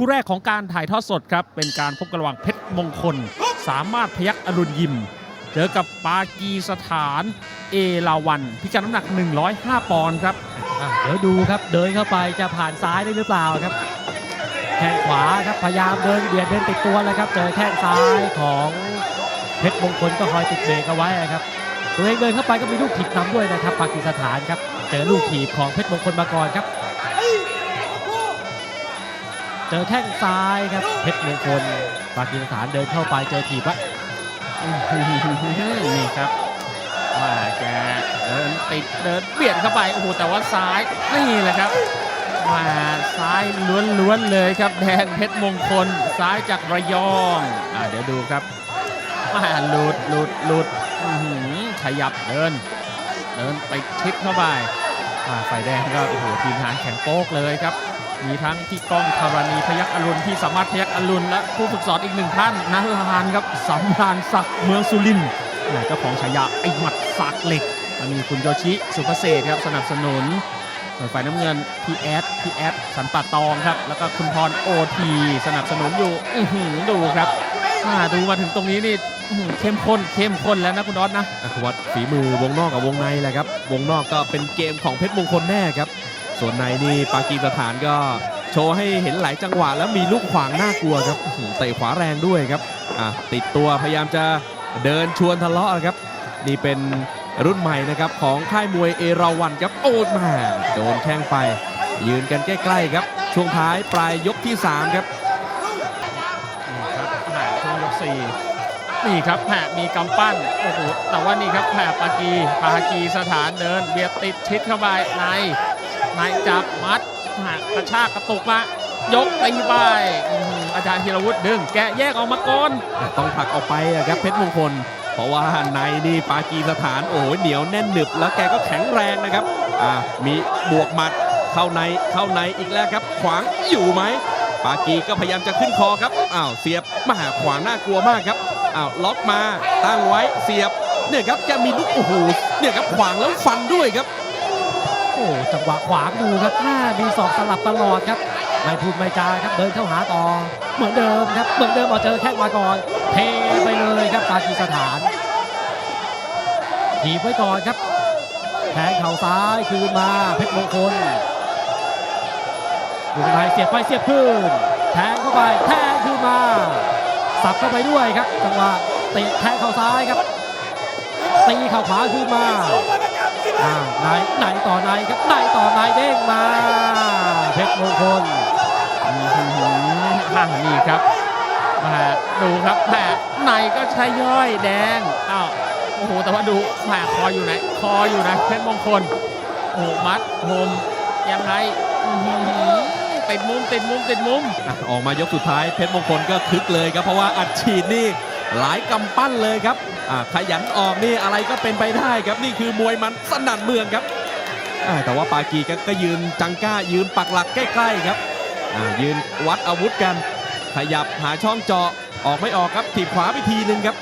คู่แรกของการถ่ายทอดสดครับ เป็นการพบกันระหว่างเพชรมงคล สามารถพยักอรุณยิม เจอกับปากีสถานเอราวันพิกัดน้ำหนัก 105 ปอนด์ครับ อะเดี๋ยวดูครับเดินเข้าไปจะผ่านซ้ายได้หรือเปล่าครับ แข้งขวาครับพยายามเดินเบียดเดินติดตัวแล้วครับ เจอแข้งซ้ายของเพชรมงคลก็คอยติดเบรกเอาไว้ครับ ตัวเองเดินเข้าไปก็มีลูกถีบนำด้วยนะครับปากีสถานครับ เจอลูกถีบของเพชรมงคลมาก่อนครับ เจอแข้งซ้ายครับ เพชรมงคลปากีสถานเดินเข้าไปเจอถีบวะนี่ครับว่าแกเดินติดเดินเบียดเข้าไปโอ้โหแต่ว่าซ้ายนี่แหละครับมาซ้ายล้วนๆเลยครับแดงเพชรมงคลซ้ายจากระยองอ่าเดี๋ยวดูครับมาหลุดหลุดหลุดขยับเดิน เดินไปชิดเข้าไปอ่าฝ่ายแดงก็โอ้โหทีมงานแข็งโป๊กเลยครับ มีทั้งที่กล้องธารณีพยักอรุณที่สามารถพยักอรุณและผู้ฝึกสอนอีกหนึ่งท่านนัลานครับสำรานศักดิ์เมืองสุรินทร์แหม่เจ้าของฉายาไอหมัดสากเหล็กมีคุณโยชิสุภเศษฐ์ครับสนับสนุนส่วนฝ่ายน้ำเงินพี่แอดพี่แอดสันป่าตองครับ แล้วก็คุณพรโอทีสนับสนุนอยู่อื้ดูครับดูมาถึงตรงนี้นี่เข้มข้นเข้มข้นแล้วนะคุณดอสนะอะวัดฝีมือวงนอกกับวงในแหละครับ วงนอกก็เป็นเกมของเพชรมงคลแน่ครับ ส่วนในนี่ปากีสถานก็โชว์ให้เห็นหลายจังหวะแล้วมีลูกขวางน่ากลัวครับเตะขวาแรงด้วยครับอะติดตัวพยายามจะเดินชวนทะเลาะครับ นี่เป็นรุ่นใหม่นะครับของค่ายมวยเอราวันครับโอ้มาโดนแข้งไป ยืนกันใกล้ๆครับ ช่วงท้ายปลายยกที่ 3 ครับนี่ครับแหมช่วงยกสี่นี่ครับแหมมีกำปั้นโอ้โหแต่ว่านี่ครับแหมปากีปากีสถานเดินเบียดติดชิดเข้าไปใน ในจับมัดหมกระชากกระตุกมายกตีไปอื้อาจารย์ธีรวุฒิดึงแกะแยกออกมาก่อนต้องผลักออกไปครับเพชรมงคล เพราะว่าในนี่ปากีสถานโอ้โหเหนียวแน่นหนึบแล้วแกก็แข็งแรงนะครับอ่ามีบวกหมัดเข้าในเข้าในอีกแล้วครับ ขวางอยู่ไหมปากีก็พยายามจะขึ้นคอครับอ้าวเสียบมาหาขวางน่ากลัวมากครับอ้าวล็อกมาตั้งไว้เสียบเนี่ยครับแกมีลูกโอ้โหเนี่ยครับขวางแล้วฟันด้วยครับ อ้จังหวะขวางดูครับหน้ามีศอกสลับตลอดครับไม่พูดไม่จาครับเดินเข้าหาต่อ เหมือนเดิมครับเหมือนเดิมเอาเจอแข้งมาก่อนเทไปเลยครับปากีสถานถีบไว้ก่อนครับแทงเข่าซ้ายคืนมาเพชรมงคลวงในเสียบไปเสียบขึ้นแทงเข้าไปแทงคืนมา สับเข้าไปด้วยครับจังหวะเตะแทงเข่าซ้ายครับ ตีเข่าขวาคืนมาอ่าไหนไหนต่อไหนครับไหนต่อไหนเด้งมา เพชรมงคลอื้อหืออ่านี่ครับมาดูครับแหมในก็ใช้ย่อยแดงอ้าวโอ้โหแต่ว่าดูแหมคออยู่ไหนคออยู่ไหนเพชรมงคลโอ้โหมัดโฮมยังไงอื้อหือติดมุมติดมุมติดมุมอะออกมายกสุดท้ายเพชรมงคลก็คึกเลยครับเพราะว่าอัดฉีดนี่ หลายกำปั้นเลยครับขยันออกนี่อะไรก็เป็นไปได้ครับนี่คือมวยมันสนั่นเมืองครับแต่ว่าปากีก็ก็ยืนจังก้ายืนปักหลักใกล้ๆครับยืนวัดอาวุธกัน ขยับหาช่องเจาะออกไม่ออกครับถีบขวาไปทีนึงครับ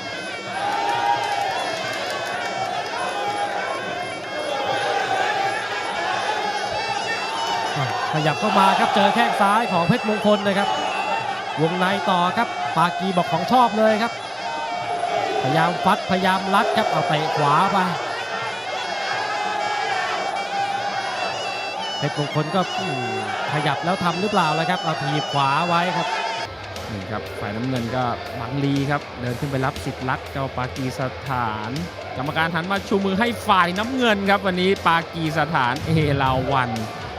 ขยับเข้ามาครับเจอแข้งซ้ายของเพชรมงคลนะครับ วงในต่อครับ ปากีบอกของชอบเลยครับ พยายามฟัดพยายามลัดครับเอาเตะขวาไปเพชรมงคลก็ขยับแล้วทำหรือเปล่าแล้วครับเอาถีขวาไว้ครับนี่ครับฝ่ายน้ำเงินก็บังลีครับ เดินขึ้นไปรับสิทธิ์ลักเจ้าปากีสถาน กรรมการหันมาชูมือให้ฝ่ายน้ำเงินครับ วันนี้ปากีสถานเอราวัน